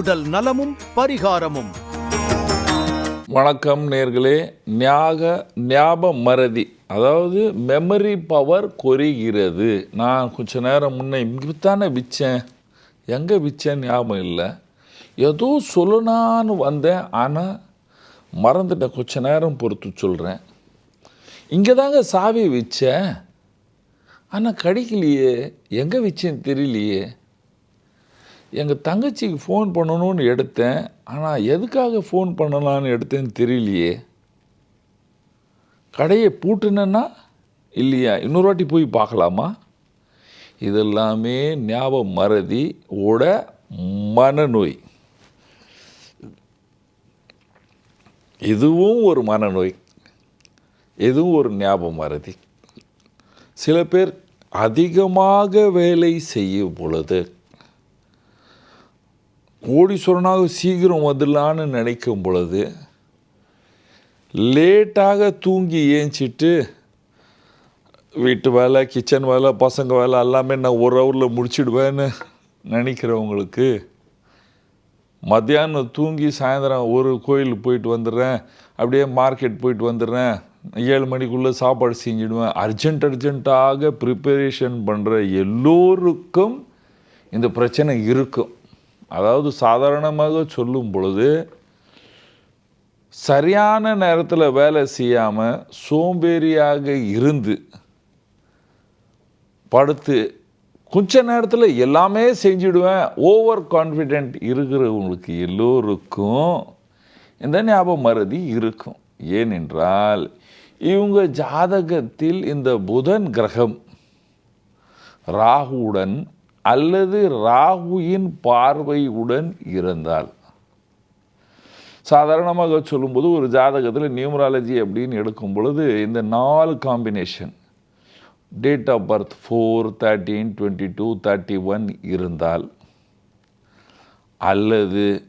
உடல் நலமும் பரிகாரமும். வணக்கம் நேர்களே. ஞாக ஞாப மறதி அதாவது மெமரி பவர் குறைகிறது. நான் கொஞ்ச நேரம் முன்னே இங்கித்தானே விச்சேன்? எங்கே விற்றேன் ஞாபகம் இல்லை. ஏதோ சொல்லணான்னு வந்தேன். ஆனால் மறந்துட்டேன். கொஞ்ச நேரம் பொறுத்து சொல்கிறேன் இங்கே தாங்க சாவி வச்சேன். ஆனால் கிடைக்கலையே. எங்கே வச்சேன்னு தெரியலையே. எங்கள் தங்கச்சிக்கு ஃபோன் பண்ணணும்னு எடுத்தேன். ஆனால் எதுக்காக ஃபோன் பண்ணலான்னு எடுத்தேன்னு தெரியலையே. கடையை பூட்டுனேன்னா இல்லையா? இன்னொரு வாட்டி போய் பார்க்கலாமா? இதெல்லாமே ஞாபகம் மறதி ஓட மனநோய். இதுவும் ஒரு மனநோய். இதுவும் ஒரு ஞாபகம் மறதி. சில பேர் அதிகமாக வேலை செய்யும் பொழுது கோடீஸ்வரனாக சீக்கிரம் வந்துடலான்னு நினைக்கும் பொழுது லேட்டாக தூங்கி ஏஞ்சிட்டு வீட்டு வேலை கிச்சன் வேலை பசங்க வேலை எல்லாமே நான் ஒரு ஹவரில் முடிச்சிடுவேன்னு நினைக்கிறவங்களுக்கு மத்தியானம் தூங்கி சாயந்தரம் ஒரு கோயிலுக்கு போயிட்டு வந்துடுறேன் அப்படியே மார்க்கெட் போயிட்டு வந்துடுறேன் ஏழு மணிக்குள்ளே சாப்பாடு செஞ்சிடுவேன். அர்ஜென்ட் அர்ஜென்ட்டாக ப்ரிப்பரேஷன் பண்ணுற எல்லோருக்கும் இந்த பிரச்சனை இருக்கும். அதாவது சாதாரணமாக சொல்லும் பொழுது சரியான நேரத்தில் வேலை செய்யாமல் சோம்பேறியாக இருந்து படுத்து கொஞ்ச நேரத்தில் எல்லாமே செஞ்சுடுவேன் ஓவர் கான்ஃபிடென்ட் இருக்கிறவங்களுக்கு எல்லோருக்கும் இந்த ஞாபக மறதி இருக்கும். ஏனென்றால் இவங்க ஜாதகத்தில் இந்த புதன் கிரகம் ராகுவுடன் அல்லது ராகுவின் பார்வையுடன் இருந்தால். சாதாரணமாக சொல்லும்போது ஒரு ஜாதகத்தில் நியூமராலஜி அப்படின்னு எடுக்கும் பொழுது இந்த நாலு combination date of birth four thirteen twenty two thirty one இருந்தால் அல்லது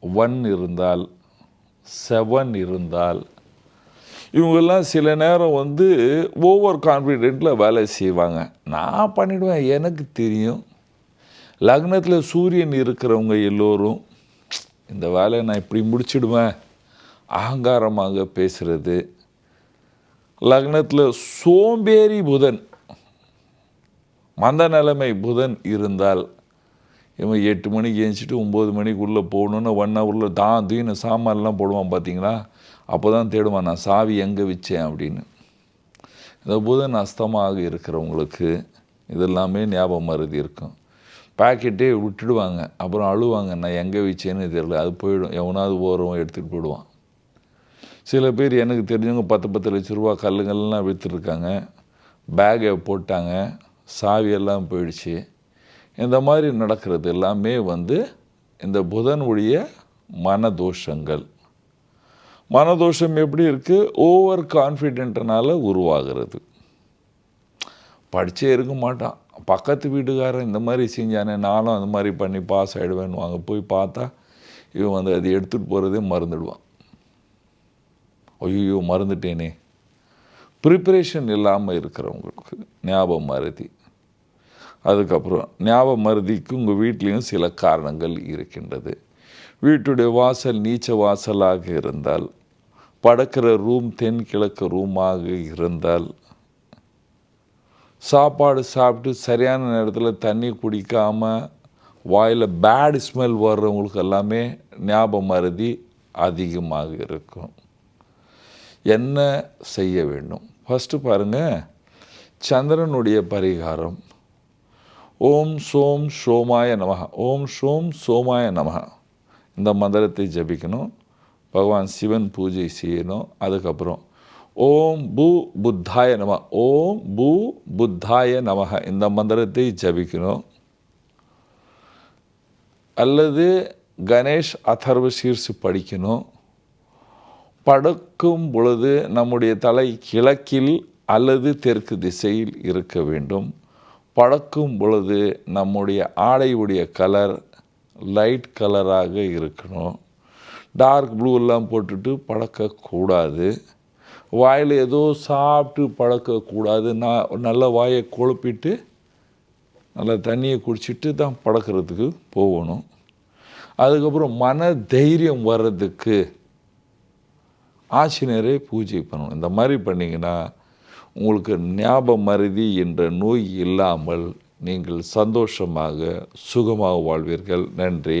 ஒன் இருந்தால் செவன் இருந்தால் இவங்கெல்லாம் சில நேரம் வந்து ஓவர் கான்ஃபிடென்ட்டில் வேலை செய்வாங்க. நான் பண்ணிவிடுவேன் எனக்கு தெரியும். லக்னத்தில் சூரியன் இருக்கிறவங்க எல்லோரும் இந்த வேலையை நான் இப்படி முடிச்சிடுவேன் அகங்காரமாக பேசுகிறது லக்னத்தில் சோம்பேறி புதன் மந்த நிலைமை புதன் இருந்தால் இவன் எட்டு மணிக்கு ஏஞ்சிட்டு ஒம்பது மணிக்குள்ளே போகணுன்னு ஒன் ஹவரில் தான் தீன சாமான்லாம் போடுவான் பார்த்தீங்களா அப்போ தான் தேடுவான் நான் சாவி எங்கே வச்சேன்? அப்படின்னு. இந்த புதன் அஸ்தமாக இருக்கிறவங்களுக்கு இதெல்லாமே ஞாபகம் மருதி இருக்கும். பாக்கெட்டே விட்டுடுவாங்க. அப்புறம் அழுவாங்க. நான் எங்கே வச்சேன்னு தெரியல. அது போயிடும். எவனாவது ஓரவன் எடுத்துகிட்டு போயிடுவான். சில பேர் எனக்கு தெரிஞ்சவங்க பத்து பத்து லட்ச ரூபா கல்லுங்கள்லாம் விற்றுருக்காங்க பேகை போட்டாங்க. சாவியெல்லாம் போயிடுச்சு. இந்த மாதிரி நடக்கிறது எல்லாமே வந்து இந்த புதனுடைய மனதோஷங்கள். மனதோஷம் எப்படி இருக்குது ஓவர் கான்ஃபிடென்ட்னால உருவாகிறது. படித்தே இருக்க மாட்டான். பக்கத்து வீட்டுக்காரன் இந்த மாதிரி செஞ்சானே நானும் அந்த மாதிரி பண்ணி பாஸ் ஆகிடுவேன்னு வாங்க. போய் பார்த்தா இவன் வந்து அது எடுத்துகிட்டு போகிறதே மறந்துடுவான். ஐயோ மறந்துட்டேனே. ப்ரிப்பரேஷன் இல்லாமல் இருக்கிறவங்களுக்கு ஞாபகம் மருதி அதுக்கப்புறம் ஞாபக மருதிக்கு உங்கள் வீட்லேயும் சில காரணங்கள் இருக்கின்றது. வீட்டுடைய வாசல் நீச்ச வாசலாக இருந்தால் படுக்கிற ரூம் தென்கிழக்கு ரூமாக இருந்தால் சாப்பாடு சாப்பிட்டு சரியான நேரத்தில் தண்ணி குடிக்காமல் வாயில் பேட் ஸ்மெல் வர்றவங்களுக்கு எல்லாமே ஞாபக மருதி அதிகமாக இருக்கும். என்ன செய்ய வேண்டும்? ஃபஸ்ட்டு பாருங்கள் சந்திரனுடைய பரிகாரம். ஓம் சோம் சோமாய நமக ஓம் சோம் சோமாய நமக இந்த மந்திரத்தை ஜபிக்கணும். பகவான் சிவன் பூஜை செய்யணும். அதுக்கப்புறம் ஓம் பூ புத்தாய நம ஓம் பூ புத்தாய நமக இந்த மந்திரத்தை ஜபிக்கணும். அல்லது கணேஷ் அதர்வ சீர்ஸு படிக்கணும். படுக்கும் பொழுது நம்முடைய தலை கிழக்கில் அல்லது தெற்கு திசையில் இருக்க வேண்டும். படக்கும் பொழுது நம்முடைய ஆடையுடைய கலர் லைட் கலராக இருக்கணும். டார்க் ப்ளூ எல்லாம் போட்டுட்டு பழக்கக்கூடாது வாயில் ஏதோ சாப்பிட்டு பழக்கக்கூடாது. நான் நல்ல வாயை குழப்பிட்டு நல்லா தண்ணியை குடிச்சிட்டு தான் பழக்கிறதுக்கு போகணும். அதுக்கப்புறம் மன தைரியம் வர்றதுக்கு ஆசினரே பூஜை பண்ணணும். இந்த மாதிரி பண்ணிங்கன்னா உங்களுக்கு ஞாபக மருதி என்ற நோய் இல்லாமல் நீங்கள் சந்தோஷமாக சுகமாக வாழ்வீர்கள். நன்றி.